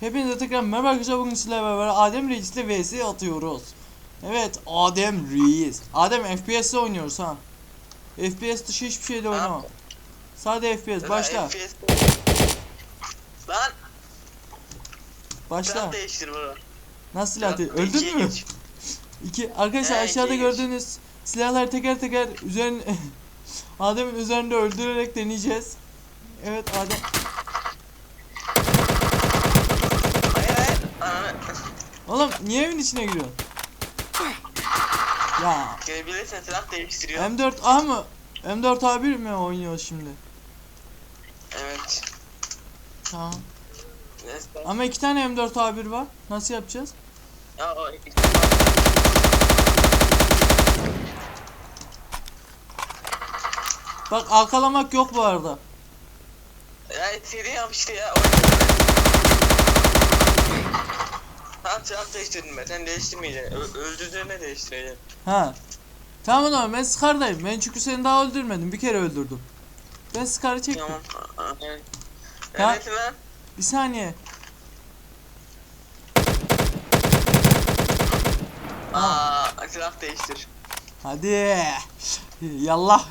Hepinize tekrar merhaba arkadaşlar bugün sizlerle beraber Adem Reis ile vs atıyoruz. Evet Adem Reis. Adem FPS'le oynuyoruz ha. FPS dışı hiçbir şeyle oynama. Sadece FPS başla. FPS. Lan Başla. Nasıl silah değil? Öldün mü? İki. Arkadaşlar aşağıda gördüğünüz silahları teker teker üzerine Adem'in üzerinde öldürerek deneyeceğiz. Evet Adem. Oğlum niye evin içine giriyorsun? Ya Görebilirsen silah değiştiriyor. M4A mı? M4A1 mi oynuyor şimdi? Evet. Tamam. Neyse. Ama iki tane M4A1 var. Nasıl yapacağız? Ya o Bak arkalamak yok bu arada. Ya seri yap işte ya. Silah değiştirdim ben. Sen değiştirmeyeceksin. Ö- öldürdüğüne değiştireceksin. Ha. Tamam o zaman ben Scar'dayım. Ben çünkü seni daha öldürmedim. Bir kere öldürdüm. Ben Scar'ı çektim. Tamam. Evet. Ya- Neredesin lan? Bir saniye. Aa, silah değiştir. Hadi. Yallah.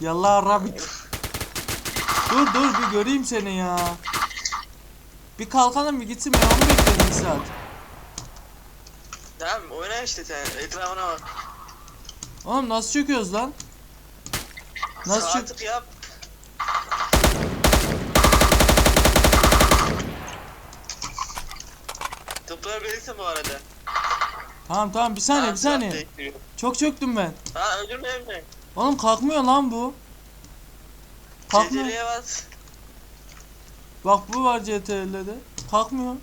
Yallah rabbit. Dur dur bir göreyim seni ya. Bir kalkalım bir gitsin ben onu bekledim bir saat. Tamam oyna işte sen. Etrafına bak. Oğlum nasıl çöküyoruz lan? Nasıl çök... tık yap. Tıklayabilirsin bu arada. Tamam tamam bir saniye Tamam, bir silah saniye. değiştiriyor. Çok çöktüm ben. Ha öldürme mi? Oğlum kalkmıyor lan bu. Kalkmıyor. CTRL'ye bas. Bak bu var CTRL'de. Kalkmıyor.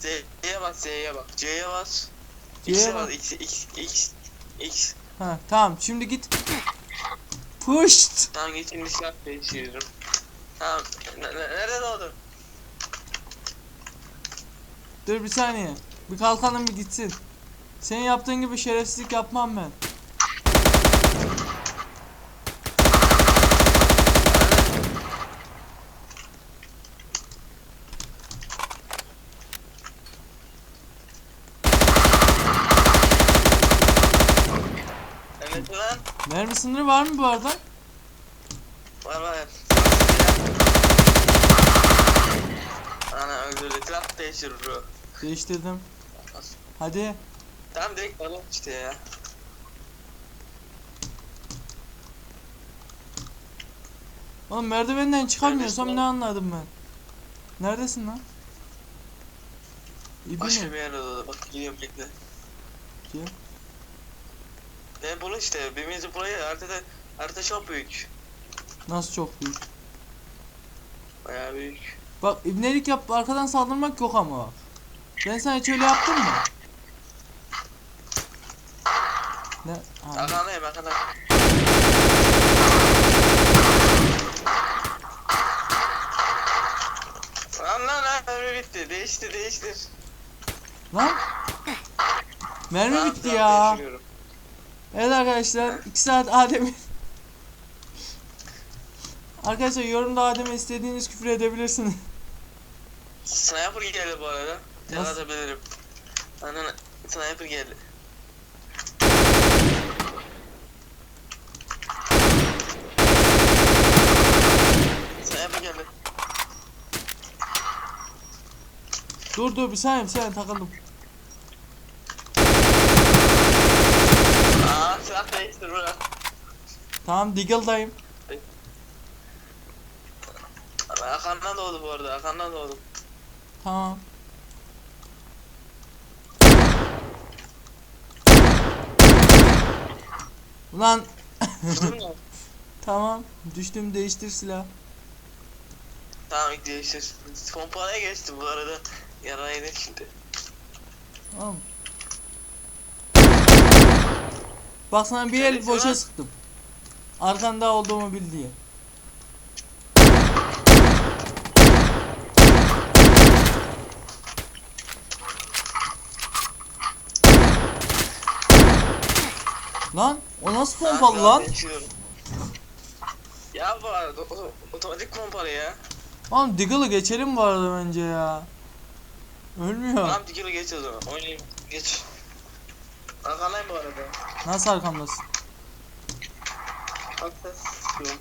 Z'ye bas, Z'ye bak. C'ye bas. X'e bas. X, X, X, X. Ha tamam şimdi git. Pushed. Tamam şimdi silah değiştiriyorum. Tamam. Nerede doğdun? Dur bir saniye. Bir kalkalım bir gitsin. Senin yaptığın gibi şerefsizlik yapmam ben. Evet lan. Mermi sınırı var mı bu arada? Var var. Ana öldürdü. Silah değiştir bro. Değiştirdim. Hadi. Tamam direkt alalım işte ya. Oğlum merdivenden çıkamıyorsam ne lan? anladım ben? Neredesin lan? Başka İbni. bir yerde. Bak gidiyorum bekle. Gel. Ne bunu işte. Birbirimizi buraya haritada harita çok büyük. Nasıl çok büyük? Bayağı büyük. Bak ibnelik yap arkadan saldırmak yok ama bak. Ben sana hiç öyle yaptım mı? Ne? Arkandayım arkanda. Lan lan lan mermi bitti. Değişti değiştir. Lan? Mermi bitti ya. değiştiriyorum. Evet arkadaşlar 2 saat Adem'i Arkadaşlar yorumda Adem'e istediğiniz küfür edebilirsiniz. Sniper geldi bu arada. Tel Nasıl? atabilirim. Anan sniper geldi. Sniper geldi. Dur dur bir saniye bir saniye takıldım. Aa silah değiştir bura. Tamam Deagle'dayım. Arkandan doğdu bu arada. Arkandan doğdu. Tamam. Ulan tamam düştüm değiştir silah. Tamam değiştir. Pompalaya geçti bu arada. Yaraydı şimdi. Tamam. Bak sana bir el boşa sıktım. Arkanda olduğumu bil diye. Lan o nasıl pompalı lan? Ya bu arada otomatik pompalı ya. Oğlum Diggle'ı geçelim bu arada bence ya. Ölmüyor. Tamam dikili geç o zaman. Oynayayım. Geç. Arkandayım bu arada. Nasıl arkamdasın? Bak ses sıkıyorum.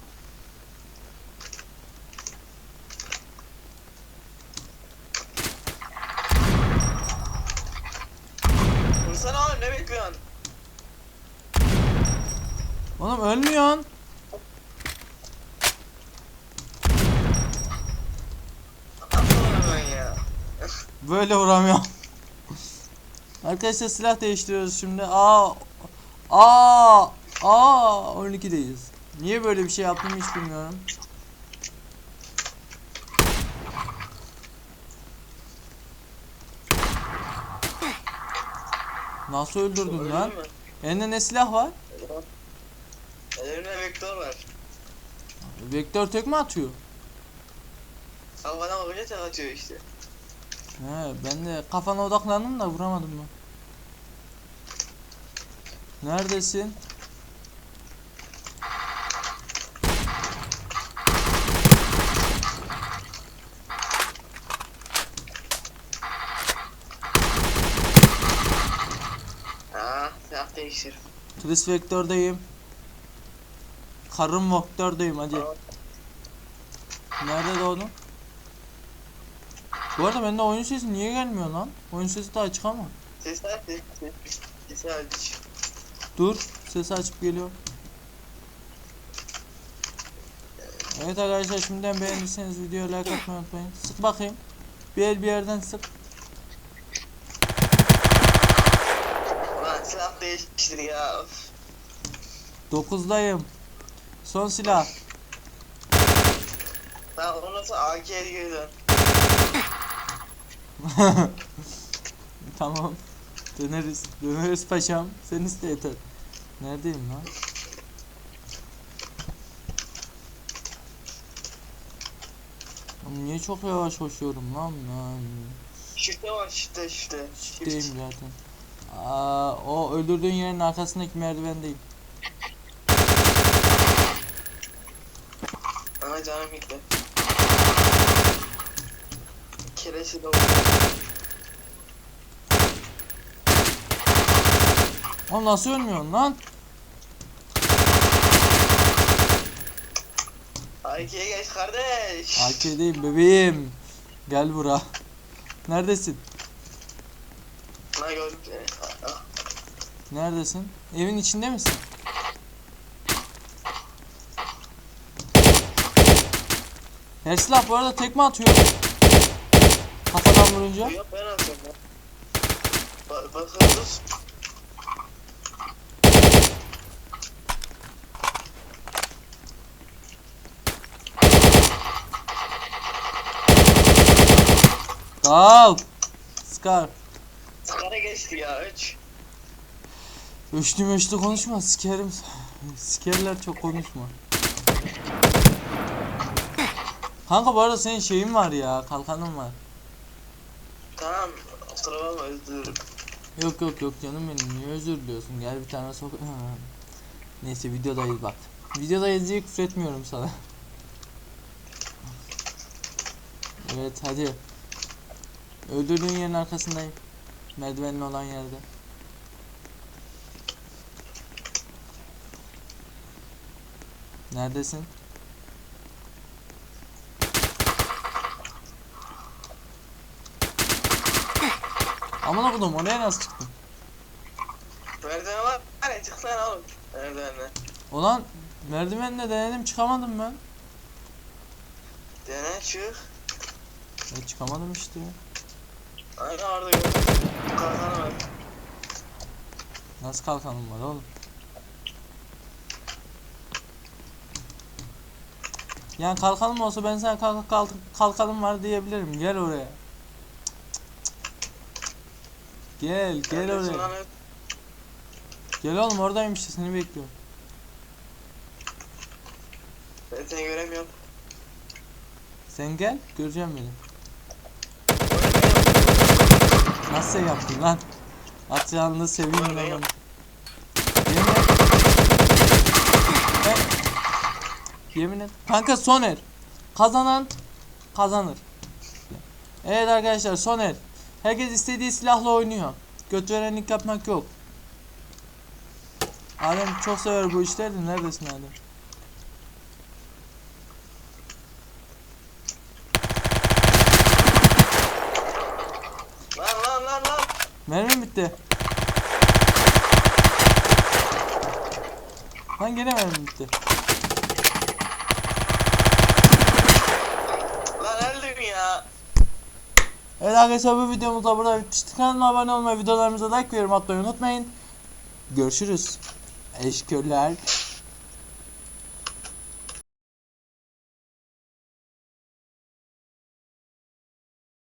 Vursana oğlum ne bekliyorsun? Oğlum ölmüyorsun. Atsana ben ya. Böyle vuramıyorum. Arkadaşlar silah değiştiriyoruz şimdi. Aa. Aa. Aa 12'deyiz. Niye böyle bir şey yaptım hiç bilmiyorum. Nasıl öldürdün Öldün lan? Elinde ne silah var? Elimde vektör var. Vektör tek mi atıyor? Havadan bakınca tek atıyor işte. He, ben de kafana odaklandım da vuramadım mı? Neredesin? Aa, silah değiştir. Tris vektördeyim. Karın vektördeyim hadi. Nerede doğdun? Bu arada bende oyun sesi niye gelmiyor lan? Oyun sesi daha açık ama. Ses aç, ses aç. Dur, sesi açıp geliyor. Evet arkadaşlar şimdiden beğendiyseniz videoya like atmayı unutmayın. Sık bakayım. Bir el bir yerden sık. Ulan silah değiştir ya. Of. 9'dayım. Son silah. Sonra AK'ye geri dön. tamam. Döneriz. Döneriz paşam. Sen iste yeter. Neredeyim lan? Oğlum niye çok yavaş koşuyorum lan ben? Shift'e var shift'e shift'e. Shift'teyim zaten. Aa, o öldürdüğün yerin arkasındaki merdivendeyim. Ana canım gitti. Keresi de Oğlum nasıl ölmüyorsun lan? AK'ye geç kardeş. AK'deyim bebeğim. Gel bura. Neredesin? Lan gördüm seni. Ah, ah. Neredesin? Evin içinde misin? Her silah bu arada tekme atıyor. Kafadan vurunca. Yok ben atıyorum ya. Ba bakıyoruz. Dal. Scar. Skara geçti ya 3. Üçlü meşlü konuşma sikerim. Sikerler çok konuşma. Kanka bu arada senin şeyin var ya kalkanın var. Tamam. Kusura bakma özür. Yok yok yok canım benim niye özür diliyorsun gel bir tane sok. Neyse videodayız bak. Videodayız diye küfür etmiyorum sana. Evet hadi. Öldürdüğün yerin arkasındayım. Merdivenin olan yerde. Neredesin? Aman okudum oraya nasıl çıktın? Merdiven var. Hani çıksana oğlum. Merdivenle. Ulan merdivenle denedim çıkamadım ben. Dene çık. Ya çıkamadım işte. Aynen orada gördüm. Kalkanı var. Nasıl kalkanım var oğlum? Yani kalkanım olsa ben sana kalk, kalk, kalkanım var diyebilirim. Gel oraya. Gel, gel Neredesin oraya. lan? Gel oğlum oradayım işte seni bekliyorum. Ben seni göremiyorum. Sen gel, göreceğim beni. Nasıl yaptın lan? Atacağını seveyim Var, ben ben onu. Yemin et. Ben... Yemin et. Kanka Soner. Kazanan kazanır. Evet arkadaşlar son el. Herkes istediği silahla oynuyor. Göt verenlik yapmak yok. Adem çok sever bu işleri de neredesin Adem? Lan lan lan lan. Mermim bitti. Lan gene mermim bitti. Lan öldüm ya. Evet arkadaşlar bu videomuz da burada bitmiştir. Kanalıma abone olmayı, videolarımıza like ve yorum atmayı unutmayın. Görüşürüz. Eşkürler.